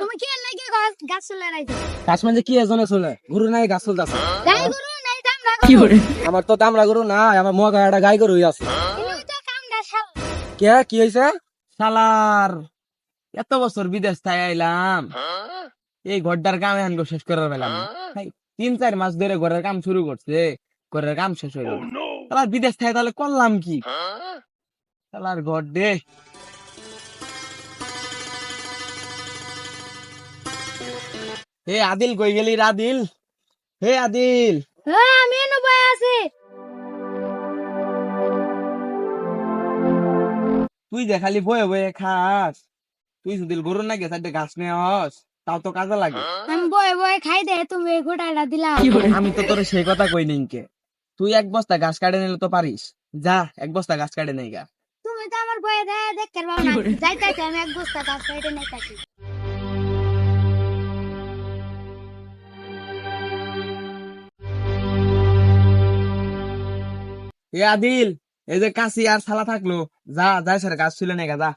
তুমি কি লাগি গাছ চলে রাইছো গাছ মানে কি এজনে চলে? গরু নাই গাছ চলতেছে গাই গরু নাই দামরা গরু আমার তো গরু নাই আমার একটা গাই গরু আছে। কে কি হয়েছে শালার এত বছর বিদেশ থাই আইলাম এই ঘরটার কাম এখন শেষ করার বেলাম তিন চার মাস ধরে ঘরের কাম শুরু করছে ঘরের কাম শেষ হইল শালার বিদেশ থাই তাহলে করলাম কি? শালার ঘর দে। হে আদিল কই গেলি আদিল? হে আদিল। হ্যাঁ আমি এনে বয়ে আছি। তুই দেখালি বয়ে বয়ে খাস। তুই যদি গরু না গেছে একটা ঘাস নেওয়াস তাও তো কাজে লাগে। আমি বয়ে বয়ে খাই দে তুমি গোটাটা দিলা। আমি তো তোর সেই কথা কই নিনকে তুই এক বস্তা ঘাস কাটে নিলে তো পারিস। যা এক বস্তা ঘাস কাটে নেই গা। তুমি তো আমার বয়ে দেখ না। যাইতাছি আমি এক বস্তা গাছ কেটে নাইতাছি এ আদিল, এই যে কাশি আর সালা থাকল, যা যাই স্যার গাছ ছিল না যা।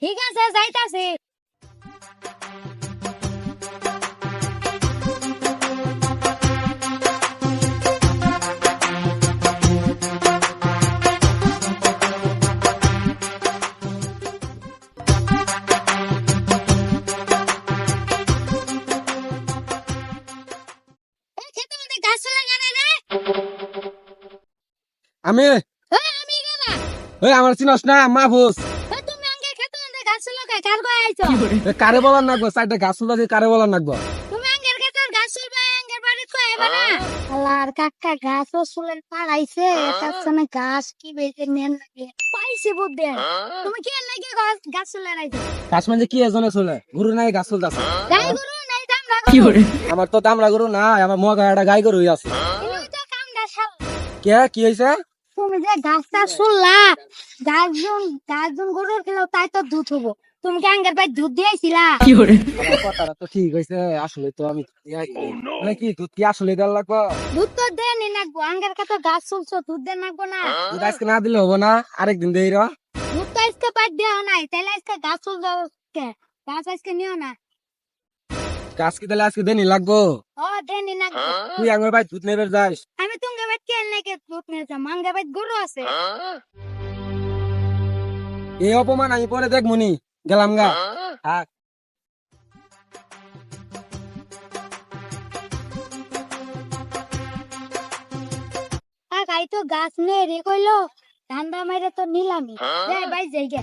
ঠিক আছে, যাইতাছি। আমি? আমি গেলা। ওই আমার চিনস না মাহফুজ। তুমি আঙ্গে খেতে মধ্যে গাছ লাগাই কার গয় আইছো। কারে বলার চারটা গাছ কারে বলার তুমি আঙ্গের খেতে গাছ আঙ্গের বাড়ি কই আইবা না? আল্লাহর কাকা গাছ চুলের পাড়াইছে গাছ কি বেজে নেন লাগে পাইছে বুদ্ধি। তুমি কি লাগি গাছ গাছ চলে রাইছো গাছ মানে কি এজনে চলে? গরু নাই গাছ চলতেছে গাই গরু নাই দামরা গরু। আমার তো দামরা গরু নাই আমার মগা একটা গাই গরু আছে। তুমি তো কামটা শাল। কে? কি হয়েছে তুমি যে গাছটা শুনলা গাছজন গাছজন গরুর খেলো তাই তো দুধ হব। তুমি কি আঙ্গের ভাই দুধ দিয়েছিলা কথাটা তো ঠিক হয়েছে আসলে তো আমি মানে কি দুধ কি আসলে দেওয়ার লাগবো? দুধ তো দেনি নাকবো আঙ্গের কাছে গাছ চলছো দুধ দেন নাকবো না। দুধ আজকে না দিলে হব না আরেকদিন দেই র। দুধ তো আজকে পাট দেওয়া নাই তাহলে আজকে গাছ কে? গাছ আজকে নিও না। গাছ কি তাহলে আজকে দেনি লাগবো? ও দেনি নাকবো তুই আমার ভাই দুধ নেবে যাস। আমি তুঙ্গে বাইত কে নাকি দুধ নিয়ে যাম? এই অপমান আমি পরে দেখ মুনি গেলাম গা। থাক। তো গাছ নে রে কইলো ধান্দা মাইরে তো নিলামি যাই ভাই যাই গে।